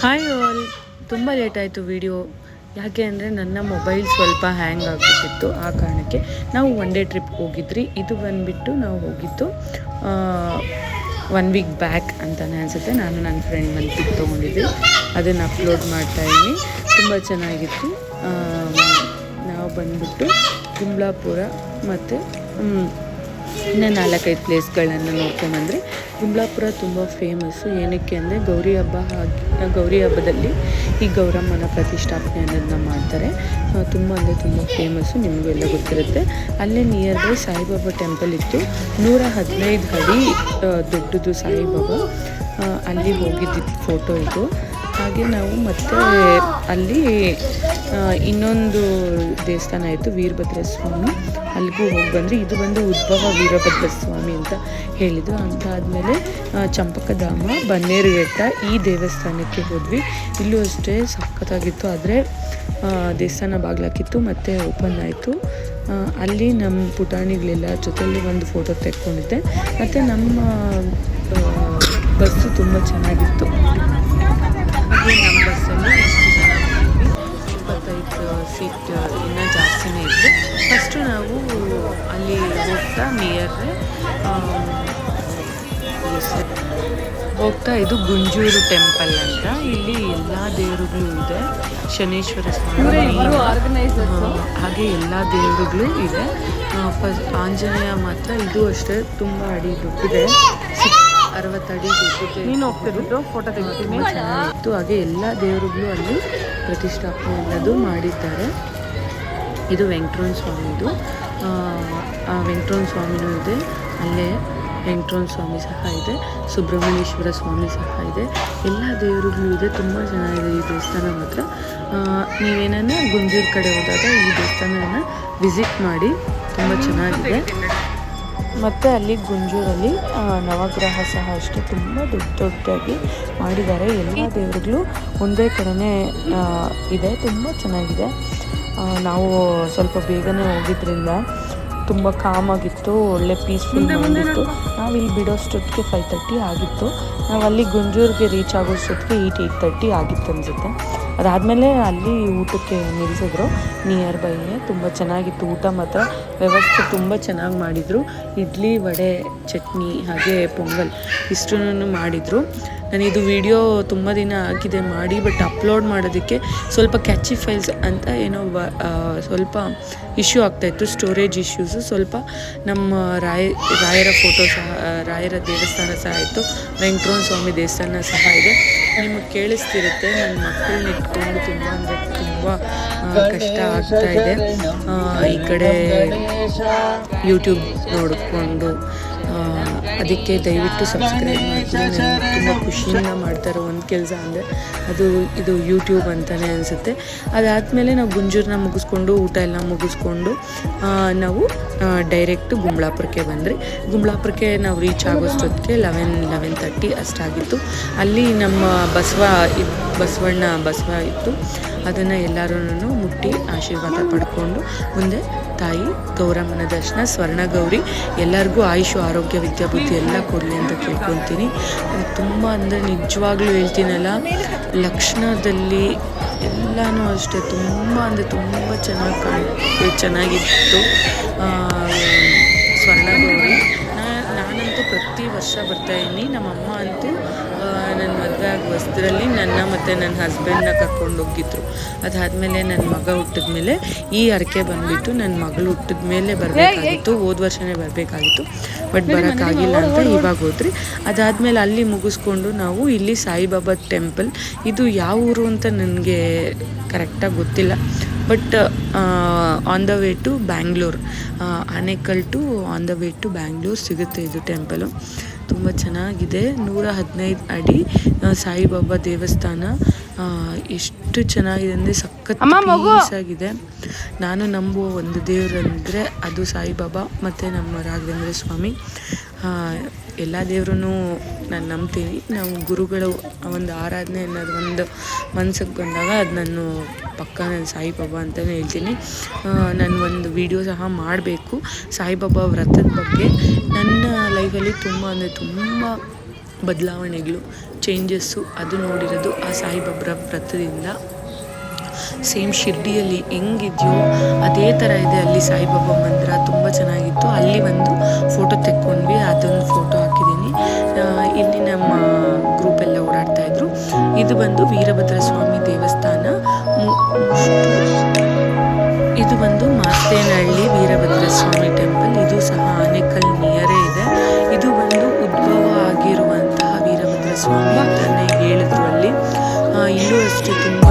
Hi all ತುಂಬ late ಆಯಿತು video ಯಾಕೆ ಅಂದರೆ ನನ್ನ ಮೊಬೈಲ್ ಸ್ವಲ್ಪ ಹ್ಯಾಂಗ್ ಆಗಿಬಿಟ್ಟಿತ್ತು ಆ ಕಾರಣಕ್ಕೆ ನಾವು ಒನ್ ಡೇ ಟ್ರಿಪ್ ಹೋಗಿದ್ರಿ. ಇದು ಬಂದುಬಿಟ್ಟು ನಾವು ಹೋಗಿದ್ದು ಒನ್ ವೀಕ್ ಬ್ಯಾಕ್ ಅಂತಲೇ ಅನಿಸುತ್ತೆ. ನಾನು ನನ್ನ ಫ್ರೆಂಡ್ ಒಂದು ಪಿಕ್ ತೊಗೊಂಡಿದ್ವಿ. ಅದನ್ನು ಅಪ್ಲೋಡ್ ಮಾಡ್ತಾಯಿದ್ದೀನಿ ತುಂಬ ಚೆನ್ನಾಗಿತ್ತು. ನಾವು ಬಂದುಬಿಟ್ಟು ಕುಂಬ್ಳಾಪುರ ಮತ್ತು ಇನ್ನು ನಾಲ್ಕೈದು ಪ್ಲೇಸ್ಗಳನ್ನು ನೋಡ್ಕೊಂಬಂದ್ರಿ ಕುಂಬ್ಳಾಪುರ ತುಂಬ ಫೇಮಸ್ಸು ಏನಕ್ಕೆ ಅಂದರೆ ಗೌರಿ ಹಬ್ಬ ಹಾಗೆ, ಗೌರಿ ಹಬ್ಬದಲ್ಲಿ ಈ ಗೌರಮ್ಮನ ಪ್ರತಿಷ್ಠಾಪನೆ ಅನ್ನೋದನ್ನ ಮಾಡ್ತಾರೆ. ತುಂಬ ಅಂದರೆ ತುಂಬ ಫೇಮಸ್ಸು ನಿಮಗೆಲ್ಲ ಗೊತ್ತಿರುತ್ತೆ. ಅಲ್ಲೇ ನಿಯರ್ ಬೈ ಸಾಯಿಬಾಬಾ ಟೆಂಪಲ್ ಇತ್ತು. ನೂರ ಹದಿನೈದು ಅಡಿ ದೊಡ್ಡದು ಸಾಯಿಬಾಬಾ. ಅಲ್ಲಿ ಹೋಗಿದ್ದಿದ್ದು ಫೋಟೋ ಇದು. ಹಾಗೆ ನಾವು ಮತ್ತೆ ಅಲ್ಲಿ ಇನ್ನೊಂದು ದೇವಸ್ಥಾನ ಇತ್ತು ವೀರಭದ್ರ ಸ್ವಾಮಿ ಅಲ್ಲಿಗೂ ಹೋಗಿ ಬಂದರೆ ಇದು ಬಂದು ಉದ್ಭವ ವೀರಭದ್ರ ಸ್ವಾಮಿ ಅಂತ ಹೇಳಿದ್ದು. ಅಂತ ಆದಮೇಲೆ ಚಂಪಕಧಾಮ, ಬನ್ನೇರುಘಟ್ಟ ಈ ದೇವಸ್ಥಾನಕ್ಕೆ ಹೋದ್ವಿ. ಇಲ್ಲೂ ಅಷ್ಟೇ ಸಖತ್ತಾಗಿತ್ತು. ಆದರೆ ದೇವಸ್ಥಾನ ಬಾಗ್ಲಾಕಿತ್ತು ಮತ್ತು ಓಪನ್ ಆಯಿತು. ಅಲ್ಲಿ ನಮ್ಮ ಪುಟಾಣಿಗಳೆಲ್ಲ ಜೊತೆಯಲ್ಲಿ ಒಂದು ಫೋಟೋ ತೆಕ್ಕೊಂಡಿದ್ದೆ. ಮತ್ತು ನಮ್ಮ ಬಸ್ಸು ತುಂಬ ಚೆನ್ನಾಗಿತ್ತು. ನಮ್ಮ ಬಸ್ಸಲ್ಲಿ ಸೀಟ್ ಇನ್ನೂ ಜಾಸ್ತಿನೇ ಇದೆ ಫಸ್ಟು ನಾವು ಅಲ್ಲಿ ಹೋಗ್ತಾ ನಿಯರ್ ಹೋಗ್ತಾ ಇದು ಗುಂಜೂರು ಟೆಂಪಲ್ ಅಂತ. ಇಲ್ಲಿ ಎಲ್ಲ ದೇವರುಗಳು ಇದೆ. ಶನೇಶ್ವರ ಸ್ವಾಮಿ ಹಾಗೆ ಎಲ್ಲ ದೇವರುಗಳು ಇದೆ. ಫಸ್ಟ್ ಆಂಜನೇಯ ಮಾತ್ರ ಇದು ಅಷ್ಟೇ ತುಂಬ ಅಡಿ ದುಡ್ಡಿದೆ ಅರವತ್ತಡಿ ದುಡ್ಡಿದೆ ನೀನು ಹೋಗ್ತಿರ್ಬಿಟ್ಟು ಫೋಟೋ ತೆಗಿತೀನಿ. ಚೆನ್ನಾಗಿತ್ತು ಹಾಗೆ ಎಲ್ಲ ದೇವರುಗಳು ಅಲ್ಲಿ ಪ್ರತಿಷ್ಠಾಪನೆ ಎಲ್ಲದು ಮಾಡಿದ್ದಾರೆ. ಇದು ವೆಂಕಟರಮಣ ಸ್ವಾಮಿದು. ಆ, ವೆಂಕಟರಮಣ ಸ್ವಾಮಿನೂ ಇದೆ. ಅಲ್ಲೇ ವೆಂಕಟರಮಣ ಸ್ವಾಮಿ ಸಹ ಇದೆ. ಸುಬ್ರಹ್ಮಣ್ಯೇಶ್ವರ ಸ್ವಾಮಿ ಸಹ ಇದೆ. ಎಲ್ಲ ದೇವರುಗಳು ಇದೆ. ತುಂಬ ಚೆನ್ನಾಗಿದೆ ಈ ದೇವಸ್ಥಾನ ಮಾತ್ರ ನೀವೇನನ್ನ ಗುಂಜೂರು ಕಡೆ ಹೋದಾಗ ಈ ದೇವಸ್ಥಾನವನ್ನು ವಿಸಿಟ್ ಮಾಡಿ. ತುಂಬ ಚೆನ್ನಾಗಿದೆ. ಮತ್ತು ಅಲ್ಲಿ ಗುಂಜೂರಲ್ಲಿ ನವಗ್ರಹ ಸಹ ಅಷ್ಟೇ. ತುಂಬ ದೊಡ್ಡ ದೊಡ್ಡದಾಗಿ ಮಾಡಿದ್ದಾರೆ. ಎಲ್ಲ ದೇವರುಗಳು ಒಂದೇ ಕಡೆನೇ ಇದೆ. ತುಂಬ ಚೆನ್ನಾಗಿದೆ. ನಾವು ಸ್ವಲ್ಪ ಬೇಗನೆ ಹೋಗಿದ್ದರಿಂದ ತುಂಬ ಕಾಮಾಗಿತ್ತು ಒಳ್ಳೆ ಪೀಸ್ಫುಲ್ ಆಗಿತ್ತು ನಾವು ಇಲ್ಲಿ ಬಿಡೋಷ್ಟೊತ್ತಿಗೆ ಫೈವ್ ತರ್ಟಿ ಆಗಿತ್ತು. ನಾವು ಅಲ್ಲಿ ಗುಂಜೂರಿಗೆ ರೀಚ್ ಆಗೋಷ್ಟೊತ್ತಿಗೆ ಏಯ್ಟ್ ಏಯ್ಟ್ ತರ್ಟಿ ಆಗಿತ್ತು ಅನಿಸುತ್ತೆ. ಅದಾದಮೇಲೆ ಅಲ್ಲಿ ಊಟಕ್ಕೆ ನಿಲ್ಲಿಸಿದ್ರು ನಿಯರ್ ಬೈಯೇ ತುಂಬ ಚೆನ್ನಾಗಿತ್ತು ಊಟ ಮಾತ್ರ. ವ್ಯವಸ್ಥೆ ತುಂಬ ಚೆನ್ನಾಗಿ ಮಾಡಿದರು. ಇಡ್ಲಿ, ವಡೆ, ಚಟ್ನಿ ಹಾಗೆ ಪೊಂಗಲ್ ಇಷ್ಟನ್ನು ಮಾಡಿದರು. ನಾನು ಇದು ವಿಡಿಯೋ ತುಂಬ ದಿನ ಆಗಿದೆ ಮಾಡಿ ಬಟ್ ಅಪ್ಲೋಡ್ ಮಾಡೋದಕ್ಕೆ ಸ್ವಲ್ಪ ಕ್ಯಾಚಿ ಫೈಲ್ಸ್ ಅಂತ ಏನೋ ಸ್ವಲ್ಪ ಇಶ್ಯೂ ಆಗ್ತಾಯಿತ್ತು ಸ್ಟೋರೇಜ್ ಇಶ್ಯೂಸು ಸ್ವಲ್ಪ ನಮ್ಮ ರಾಯ, ರಾಯರ ಫೋಟೋ ಸಹ, ರಾಯರ ದೇವಸ್ಥಾನ ಸಹ ಇತ್ತು ವೆಂಕಟರಮಣ ಸ್ವಾಮಿ ದೇವಸ್ಥಾನ ಸಹ ಇದೆ. ನಿಮಗೆ ಕೇಳಿಸ್ತಿರುತ್ತೆ. ನನ್ನ ಮಕ್ಕಳನ್ನ ಇಟ್ಕೊಂಡು ತುಂಬ ಅಂದರೆ ತುಂಬ ಕಷ್ಟ ಆಗ್ತಾ ಇದೆ. ಈ ಕಡೆ ಯೂಟ್ಯೂಬ್ ನೋಡಿಕೊಂಡು ಅದಕ್ಕೆ ದಯವಿಟ್ಟು ಸಬ್ಸ್ಕ್ರೈಬ್ ಮಾಡ್ತೀನಿ ತುಂಬ ಖುಷಿಯಿಂದ ಮಾಡ್ತಾರೋ ಒಂದು ಕೆಲಸ ಅಂದರೆ ಅದು ಇದು ಯೂಟ್ಯೂಬ್ ಅಂತಲೇ ಅನಿಸುತ್ತೆ. ಅದಾದಮೇಲೆ ನಾವು ಗುಂಜೂರನ್ನ ಮುಗಿಸ್ಕೊಂಡು, ಊಟ ಎಲ್ಲ ಮುಗಿಸ್ಕೊಂಡು ನಾವು ಡೈರೆಕ್ಟ್ ಗುಂಬ್ಳಾಪುರಕ್ಕೆ ಬಂದ್ರಿ. ಗುಂಬ್ಳಾಪುರಕ್ಕೆ ನಾವು ರೀಚ್ ಆಗೋಷ್ಟೊತ್ತಿಗೆ ಲೆವೆನ್ ಲೆವೆನ್ ತರ್ಟಿ ಅಷ್ಟಾಗಿತ್ತು. ಅಲ್ಲಿ ನಮ್ಮ ಬಸವ ಬಸವಣ್ಣ ಬಸವ ಇತ್ತು. ಅದನ್ನು ಎಲ್ಲರೂ ಮುಟ್ಟಿ ಆಶೀರ್ವಾದ ಪಡ್ಕೊಂಡು ಮುಂದೆ ತಾಯಿ, ಗೌರಮ್ಮನ ದರ್ಶನ ಸ್ವರ್ಣ ಗೌರಿ ಎಲ್ಲರಿಗೂ ಆಯುಷು, ಆರೋಗ್ಯ ವಿದ್ಯಾಬುದ್ಧಿ ಎಲ್ಲ ಕೊಡಲಿ ಅಂತ ಕೇಳ್ಕೊತೀನಿ ತುಂಬ ಅಂದರೆ ನಿಜವಾಗ್ಲೂ ಹೇಳ್ತೀನಲ್ಲ, ಲಕ್ಷಣದಲ್ಲಿ ಎಲ್ಲನೂ ಅಷ್ಟೇ, ತುಂಬ ಅಂದರೆ ತುಂಬ ಚೆನ್ನಾಗಿ ಕಾಣ್ ಚೆನ್ನಾಗಿತ್ತು. ಸ್ವರ್ಣ ಗೌರಿ ಪ್ರತಿ ವರ್ಷ ಬರ್ತಾಯಿದ್ದೀನಿ ನಮ್ಮಮ್ಮ ಅಂತೂ ಆ, ನನ್ನ ಮದುವೆ ಆಗ ವಸ್ತ್ರದಲ್ಲಿ ನನ್ನ ಮತ್ತು ನನ್ನ ಹಸ್ಬೆಂಡ್ನ ಕರ್ಕೊಂಡು ಹೋಗಿದ್ರು. ಅದಾದಮೇಲೆ ನನ್ನ ಮಗ ಹುಟ್ಟಿದ ಮೇಲೆ ಈ ಹರಕೆ ಬಂದುಬಿಟ್ಟು ನನ್ನ ಮಗಳು ಹುಟ್ಟಿದ ಮೇಲೆ ಬರಬೇಕಾಗಿತ್ತು. ಹೋದ ವರ್ಷವೇ ಬರಬೇಕಾಗಿತ್ತು. ಬಟ್ ಬರೋಕ್ಕಾಗಿಲ್ಲ ಅಂತ ಇವಾಗ ಹೋದ್ರಿ. ಅದಾದಮೇಲೆ ಅಲ್ಲಿ ಮುಗಿಸ್ಕೊಂಡು ನಾವು ಇಲ್ಲಿ ಸಾಯಿಬಾಬಾ ಟೆಂಪಲ್ ಇದು ಯಾವ ಊರು ಅಂತ ನನಗೆ ಕರೆಕ್ಟಾಗಿ ಗೊತ್ತಿಲ್ಲ. But on the way to Bangalore Anekal to on the way to Bangalore ಸಿಗುತ್ತೆ ಇದು ಟೆಂಪಲು ತುಂಬ ಚೆನ್ನಾಗಿದೆ. ನೂರ ಹದಿನೈದು ಅಡಿ ಸಾಯಿಬಾಬಾ ದೇವಸ್ಥಾನ. ಎಷ್ಟು ಚೆನ್ನಾಗಿದೆ ಅಂದರೆ ಸಖತ್ ಆಗಿದೆ. ನಾನು ನಂಬುವ ಒಂದು ದೇವರಂದರೆ ಅದು ಸಾಯಿಬಾಬಾ ಮತ್ತು ನಮ್ಮ ರಾಘವೇಂದ್ರ ಸ್ವಾಮಿ. ಎಲ್ಲ ದೇವ್ರೂ ನಾನು ನಂಬ್ತೀನಿ. ನಾವು ಗುರುಗಳು ಒಂದು ಆರಾಧನೆ ಅನ್ನೋದು ಒಂದು ಮನ್ಸಿಗೆ ಬಂದಾಗ ಅದು ನಾನು ಪಕ್ಕ ನಾನು ಸಾಯಿಬಾಬಾ ಅಂತಲೇ ಹೇಳ್ತೀನಿ. ನಾನು ಒಂದು ವಿಡಿಯೋ ಸಹ ಮಾಡಬೇಕು. ಸಾಯಿಬಾಬಾ ವ್ರತದ ಬಗ್ಗೆ ನನ್ನ ಲೈಫಲ್ಲಿ ತುಂಬ ಅಂದರೆ ತುಂಬ ಬದಲಾವಣೆಗಳು ಚೇಂಜಸ್ಸು ಅದು ನೋಡಿರೋದು ಆ ಸಾಯಿಬಾಬ್ರ ವ್ರತದಿಂದ. ಸೇಮ್ ಶಿರ್ಡಿಯಲ್ಲಿ ಹೆಂಗಿದೆಯೋ ಅದೇ ಥರ ಇದೆ. ಅಲ್ಲಿ ಸಾಯಿಬಾಬಾ ಮಂದಿರ ತುಂಬ ಚೆನ್ನಾಗಿತ್ತು. ಅಲ್ಲಿ ಒಂದು ಫೋಟೋ ತೆಕ್ಕೊಂಡ್ವಿ. ಅದೊಂದು ಫೋಟೋ ಹಾಕಿದ್ದೀನಿ. ಇಲ್ಲಿ ನಮ್ಮ ಗ್ರೂಪ್ ಎಲ್ಲ ಓಡಾಡ್ತಾ ಇದ್ರು. ಇದು ಬಂದು ವೀರಭದ್ರ ಸ್ವಾಮಿ ದೇವಸ್ಥಾನ. ಇದು ಬಂದು ಮಾಸ್ತೇನಹಳ್ಳಿ ವೀರಭದ್ರ ಸ್ವಾಮಿ ಟೆಂಪಲ್. ಇದು ಸಹ ಆನೆಕಲ್ ನಿಯರೇ ಇದೆ. ಇದು ಬಂದು ಉದ್ಭವ ಆಗಿರುವಂತಹ ವೀರಭದ್ರ ಸ್ವಾಮಿ ಅಂತಾನೆ ಹೇಳಿದ್ರು ಅಲ್ಲಿ. ಇಲ್ಲೂ ಅಷ್ಟೇ ತುಂಬ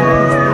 ಘಟೋತ್ಕಜನ ಆಗಿರುವಂತಹ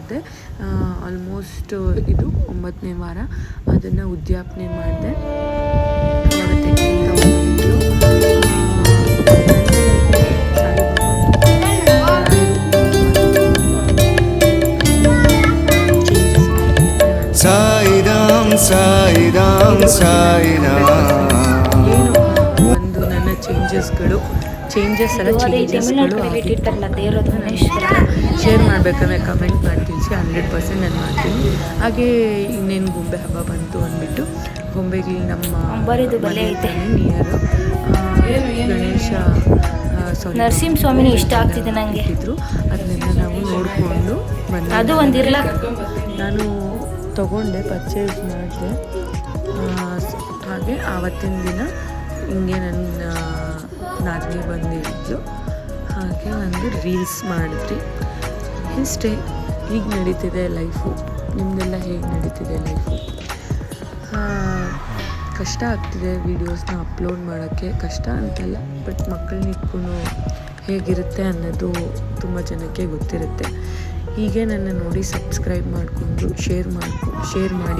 ಇದ್ದೆ ಆಲ್ಮೋಸ್ಟ್ ಇದು ಒಂಬತ್ತನೇ ವಾರ ಅದನ್ನು ಉದ್ಯಾಪನೆ ಮಾಡಿದೆ. ಸಾಯಿರಾಮ್ ರಾಮ್ ಸಾಯಿ ನನ್ನ ಚೇಂಜಸ್ಗಳು ಚೇಂಜಸ್ ಎಲ್ಲ ಚೇಂಜಸ್ಗಳು ಶೇರ್ ಮಾಡಬೇಕಂದ್ರೆ ಕಮೆಂಟ್ ಮಾಡ್ತೀನಿ ಹಂಡ್ರೆಡ್ ಪರ್ಸೆಂಟ್ ನಾನು ಮಾಡ್ತೀನಿ. ಹಾಗೆ ಇನ್ನೇನು ಗೊಂಬೆ ಹಬ್ಬ ಬಂತು ಅಂದ್ಬಿಟ್ಟು ಗೊಂಬೆಗೆ ನಮ್ಮ ನಿಯರು ಗಣೇಶ ಸಾರಿ ನರಸಿಂಹಸ್ವಾಮಿನೂ ಇಷ್ಟ ಆಗ್ತಿದೆ ನನಗೆ ಇದ್ರು ಅದನ್ನೆಲ್ಲ ನಾವು ನೋಡಿಕೊಂಡು ಬಂದು ಅದು ಒಂದಿರಲ್ಲ ಇರ್ಲ ನಾನು ತಗೊಂಡೆ ಪರ್ಚೇಸ್ ಮಾಡಿದೆ. ಹಾಗೆ ಆವತ್ತಿನ ದಿನ ಹಿಂಗೆ ನನ್ನ ನಾದಿನಿ ಬಂದಿದ್ದು ಹಾಗೆ ಒಂದು ರೀಲ್ಸ್ ಮಾಡಿದ್ರಿ. ಇಷ್ಟೇ ಹೀಗೆ ನಡೀತಿದೆ ಲೈಫು ನಿಮ್ಮದೆಲ್ಲ ಹೇಗೆ ನಡೀತಿದೆ ಲೈಫು ಕಷ್ಟ ಆಗ್ತಿದೆ ವೀಡಿಯೋಸ್ನ ಅಪ್ಲೋಡ್ ಮಾಡೋಕ್ಕೆ. ಕಷ್ಟ ಅಂತಲ್ಲ ಬಟ್ ಮಕ್ಕಳನ್ನ ಇಟ್ಕೊಂಡು ಹೇಗಿರುತ್ತೆ ಅನ್ನೋದು ತುಂಬ ಜನಕ್ಕೆ ಗೊತ್ತಿರುತ್ತೆ. ಹೀಗೆ ನನ್ನ ನೋಡಿ ಸಬ್ಸ್ಕ್ರೈಬ್ ಮಾಡಿಕೊಂಡು ಶೇರ್ ಮಾಡ್ಕೊ ಶೇರ್ ಮಾಡಿ